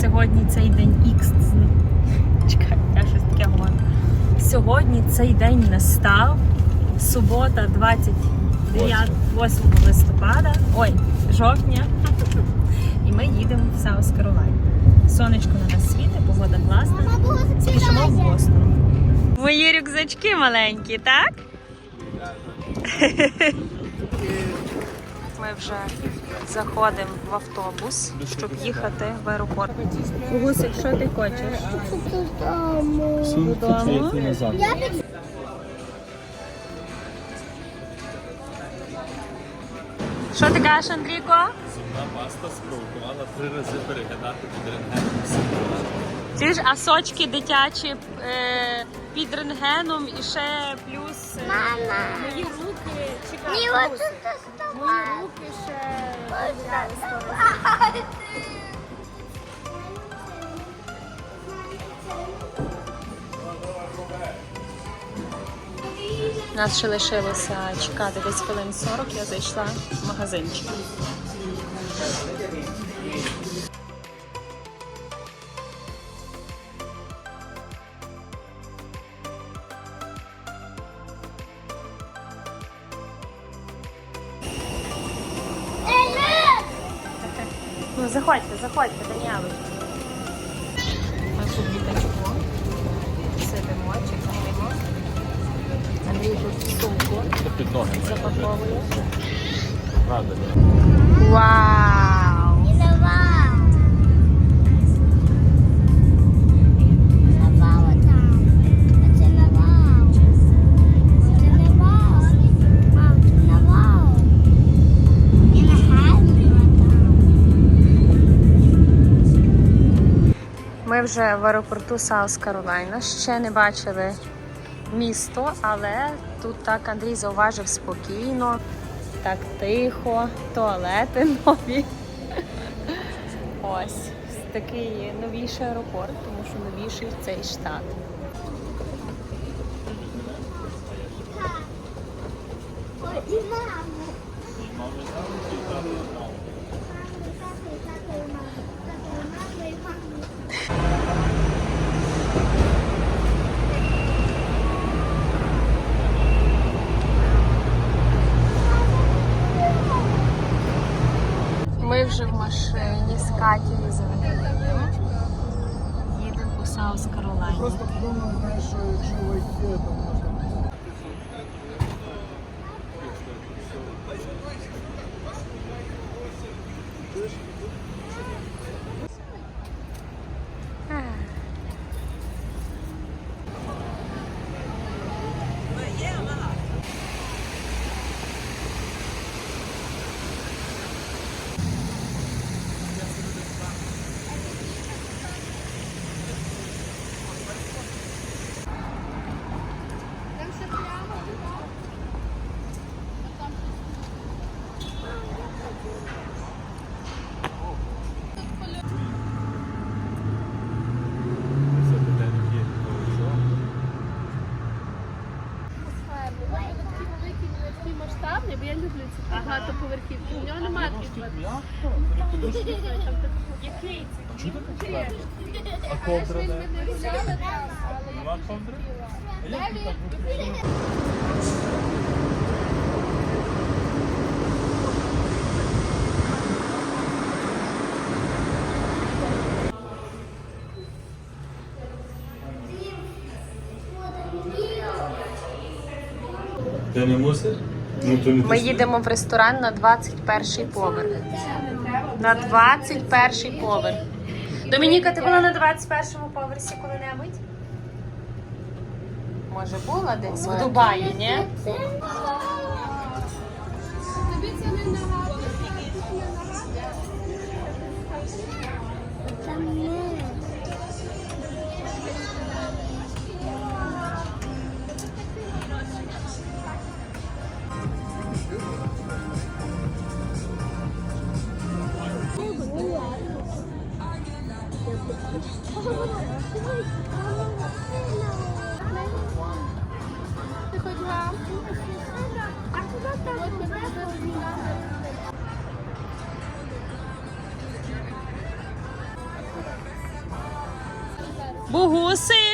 Сьогодні цей день Х. Чекай, я щось таке говорю. Сьогодні цей день настав. Субота, 29 8 листопада. Ой, жовтня. І ми їдемо в Саус Каролайн. Сонечко на нас світить, погода класна. Спішимо в Бостон. Мої рюкзачки маленькі, так? Ми вже заходимо в автобус, щоб їхати в аеропорт. Гусик, що ти хочеш? Додому. назад. Що ти кажеш, Андрійко? Зубна паста спровокувала три рази переглядати під рентгеном. Ці ж а сочки дитячі е, під рентгеном і ще плюс е, мої руки. Чекай, Ні, Гусик. от тут Мої руки ще Нас ще лишилося чекати десь хвилин 40, я зайшла в магазинчик. Заходьте, заходьте, Даніали. Ми по літачку. Сидимо, чекаємо. Андрій тут сумку Під ноги. запаковує. Вау! Вже в аеропорту Саус Каролайна. Ще не бачили місто, але тут так Андрій зауважив спокійно, так тихо, туалети нові. Ось такий новіший аеропорт, тому що новіший цей штат. І маму. Ми вже в машині з Катєю з Андрієм. Їдемо по Саус Каролайні. Просто подумав, що якщо вийти, то можна. Це питання є. Що? Такі великі, не такі масштабні, бо я люблю ці багатоповерхівки. У нього немає таких. Який це? Чого ти так? А ковдра де? Не взяли там, але Нема ковдри? Ти не мусиш? Ну, то не Ми їдемо в ресторан на 21 поверх. На 21 поверх. Домініка, ти була на 21 поверсі коли-небудь? Може, була десь в Дубаї, ні? Bu Huse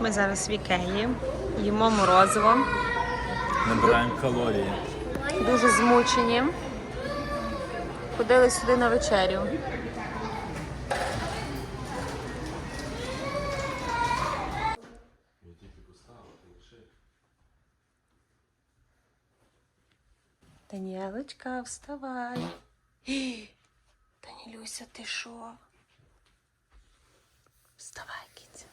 Ми зараз в Ікеї, їмо морозиво, Набираємо калорії. дуже змучені. Ходили сюди на вечерю. Даніелочка, вставай. Гі! Данілюся, ти що? Вставай, киця.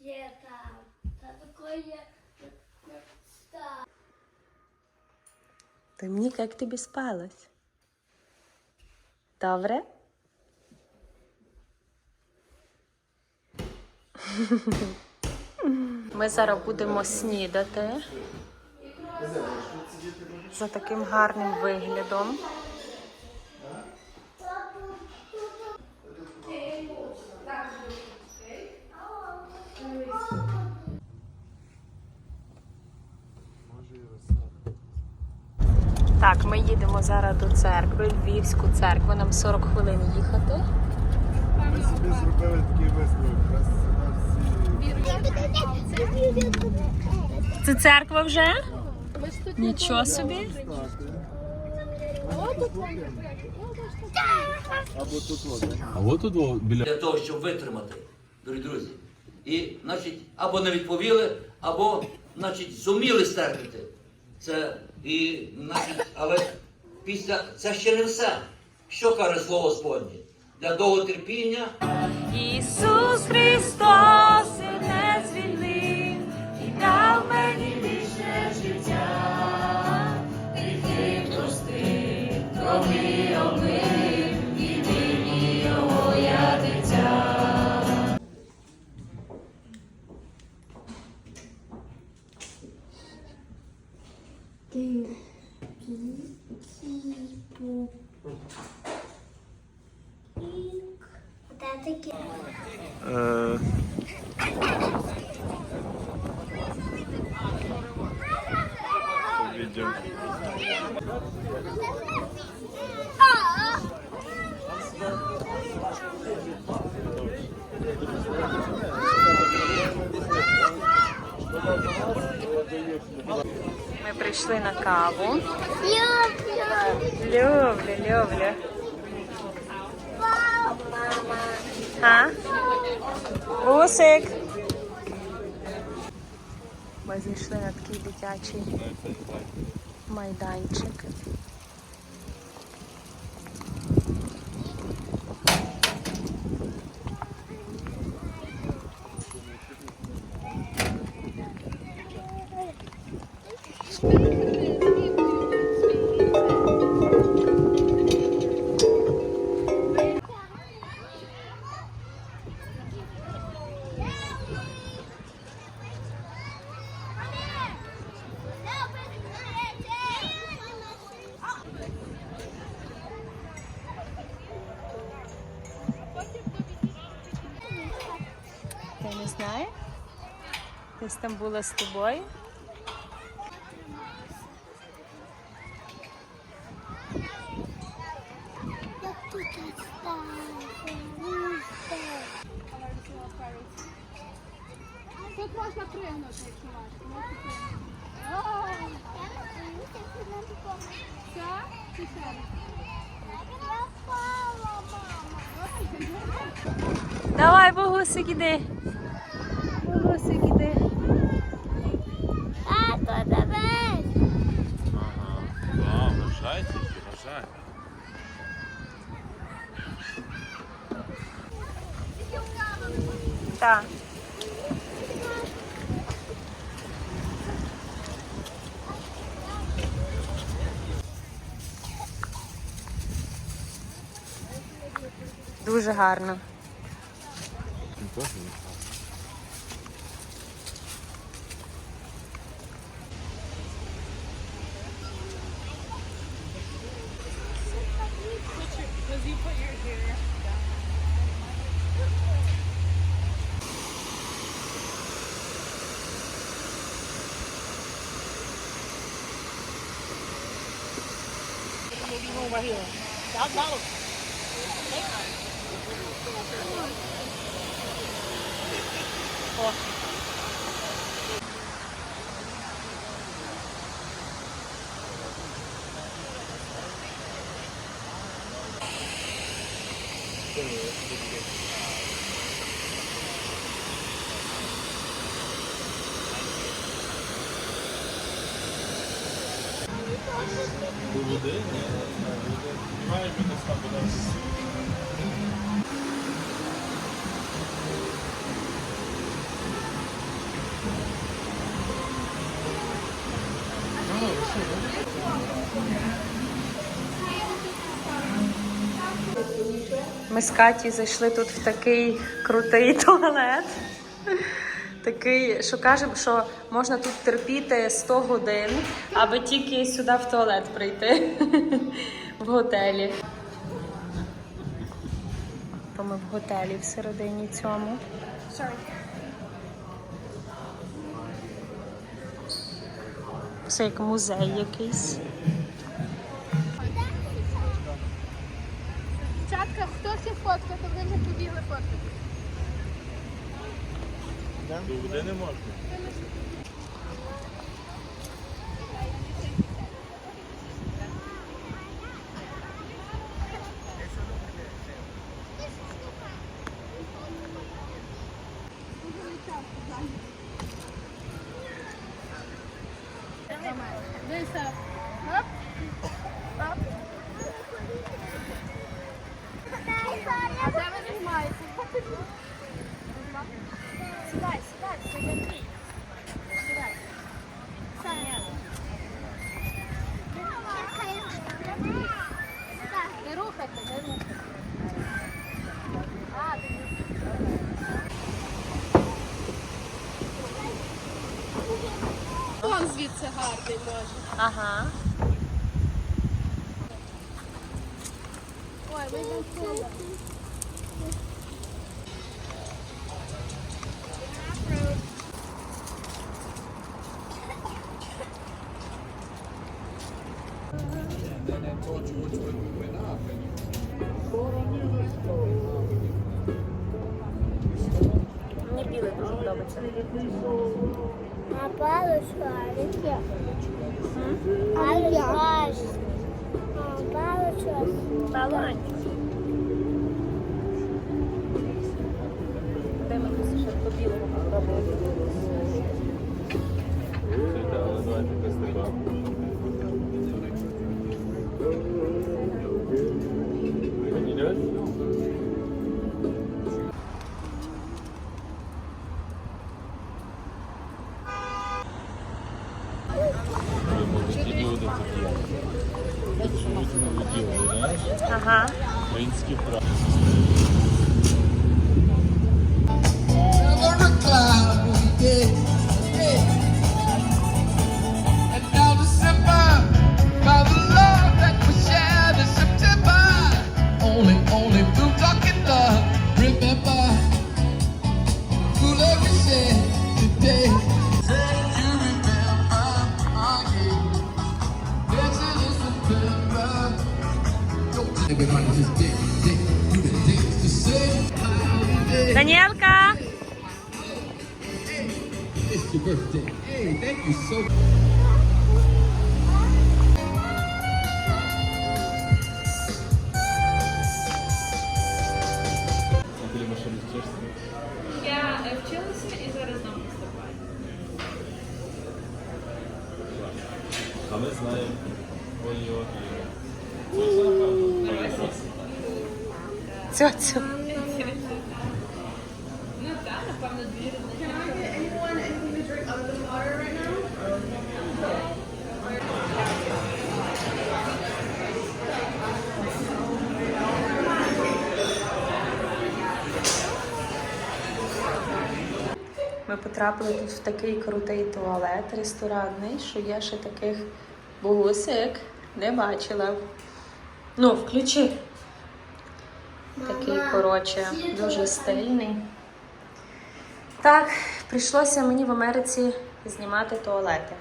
Где там? Да такое место. Домніка, як тобі спалось? Добре? Ми зараз будемо снідати за таким гарним виглядом. Так, ми їдемо зараз до церкви, Львівську церкву. Нам 40 хвилин їхати. Ми собі зробили такий висновок. Це церква вже? Нічого собі. або. А от тут біля для того, щоб витримати, дорогі друзі. І, значить, або не відповіли, або, значить, зуміли стерпіти. Це і, значить, але після це ще не все. Що каже слово Господнє? Для довготерпіння. Ісус Христос Відео. Ми прийшли на каву. Люблю. Люблю, люблю. Мама. А? Гусик. Ми зійшли на такий дитячий майданчик. Ти не там була з тобою. Тут можна пригнути, якщо важко. Мама. Давай, богусик, іди. Богусик, іди. Тато, дивись. Ага. А, вважай тільки, вважай. Так. Дуже гарно. До води? Ні. Має бути там буде. Ми з Каті зайшли тут в такий крутий туалет. Такий, що кажемо, що можна тут терпіти 100 годин, аби тільки сюди в туалет прийти в готелі. То ми в готелі всередині цьому. Це як музей якийсь. Фоткати, вони вже побігли фоткати. До води не можна. Дивися. Оп. Оп. А де ви знімаєте? Сідай, сідай, це для мрій. Сідай. Не рухайте, не рухайте. А, ти не Вон звідси гарний може. Ага. Ой, ви вчишся? Я вчилася і зараз знову. А ми знаємо. Ой-ой. Цьоцю. Ми потрапили тут в такий крутий туалет ресторанний, що я ще таких бугусик не бачила. Ну, включи. Такий, коротше, дуже стильний. Так, прийшлося мені в Америці знімати туалети.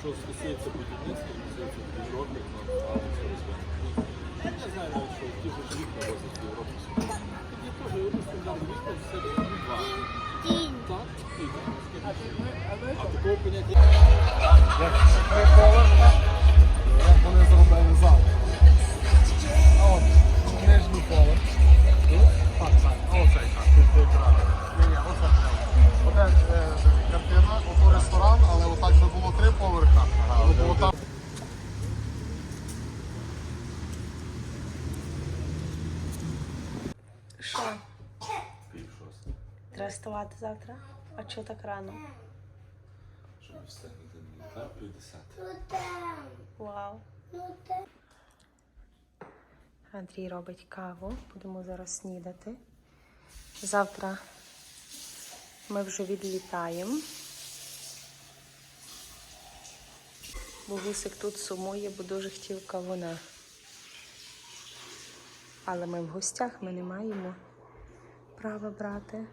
Що стосується будівництва, стосується Європи, сталося розвинути. Я не знаю що ті ж вікна возять в Європу. Тоді теж європейські вікна все два. Так, і так. А такого поняття Як три поверха, як вони зробили зал. Що? пів шостого. Треба вставати завтра? А чого так рано? Щоб встигнути мені, так? Пів десяти. Вау. Андрій робить каву, будемо зараз снідати. Завтра ми вже відлітаємо. Бо тут сумує, бо дуже хотів кавуна. Але ми в гостях, ми не маємо права брати.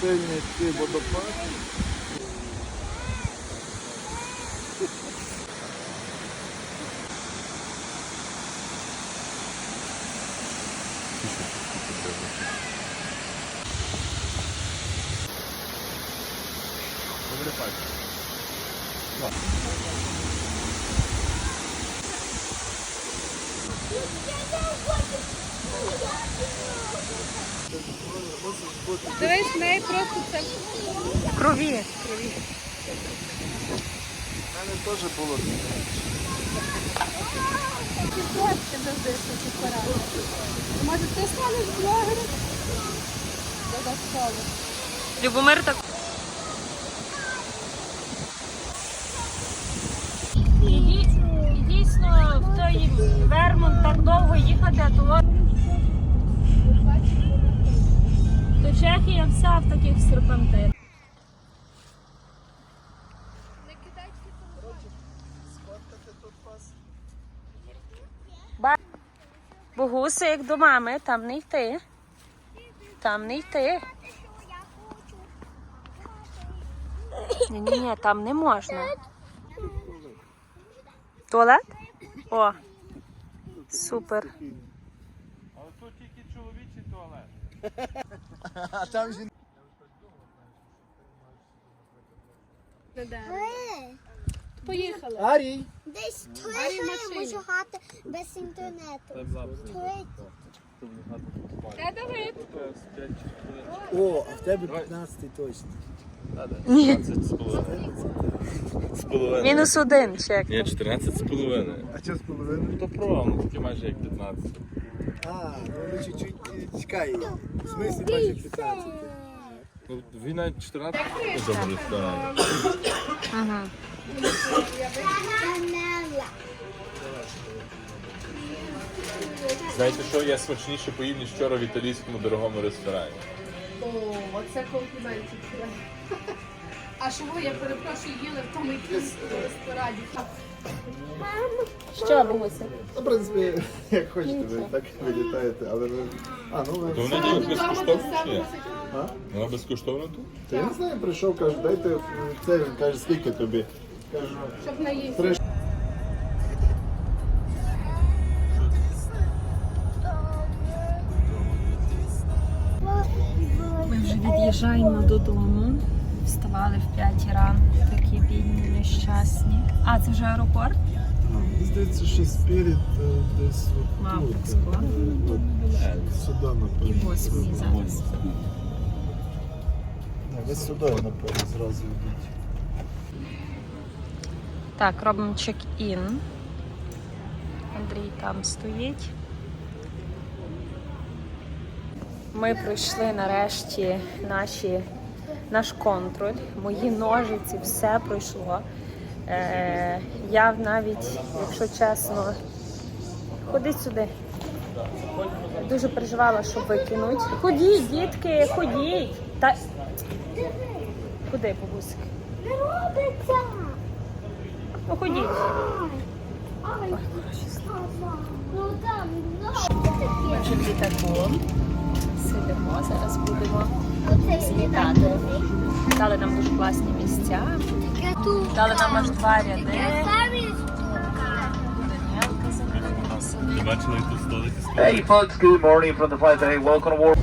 Дуже сильний такий водопад. Дивись, в неї просто це Крові. У мене теж було. фотки завжди фотоапарат. Може ти станеш блогером? Додатково. Любомир так. І дійсно в той Вермонт так довго їхати, а то, то Чехія вся в таких серпантинах. Ба- Богусик до мами, там не йти. Там не йти. Ні, ні, ні, там не можна. Туалет? О. Супер. Але тут тільки чоловічий туалет. А там жінки. Поїхали. Арій! Десь три Арі що я машині. можу грати без інтернету. Три. Де Давид? О, а в тебе 15 точно. Ні. 14 з половиною. Мінус один чек. Ні, 14 з половиною. А що з половиною? То право, ну таке майже як 15. А, ну вони чуть-чуть е, чекай. В смислі майже 15. Ну, він навіть 14 добре став. Ага. Знаєте що, я смачніше поїв, ніж вчора в італійському дорогому ресторані. О, оце компліментик. А що ви, я перепрошую, їли в тому якомусь ресторані? Що, бабуся? Ну, в принципі, як хочете, ви так вилітаєте, але ви. А, ну То ви. вона дають безкоштовно чи ні? А? Вона безкоштовна тут? Та я не знаю, прийшов, каже, дайте м, це, він каже, скільки тобі. Кажу, Щоб наїсти. три Ми вже від'їжджаємо додому. Вставали в 5 ранку, такі бідні, нещасні. А, це вже аеропорт? Мені здається, що спіріт е, десь от Мабуть, тут. е, от Сюди, напевно. Ось мені зараз. Ні, ви сюди, напевно, зразу йдіть. Так, робимо чек-ін. Андрій там стоїть. Ми пройшли нарешті наші, наш контроль. Мої ножиці, все пройшло. Е, я навіть, якщо чесно, ходіть сюди. Дуже переживала, що викинуть. Ходіть, дітки, ходіть. Та... Куди, бабусик? Не робиться. Ну ходіть. Ай, ну там, ну. Ми вже в літаку. Сидимо, зараз будемо Оце літати. Дали нам дуже класні місця. Таке тут. Дали нам аж два ряди. Самі Даніелка за нами сидить. Бачили тут столики? Hey folks, good morning from the flight today. Welcome aboard.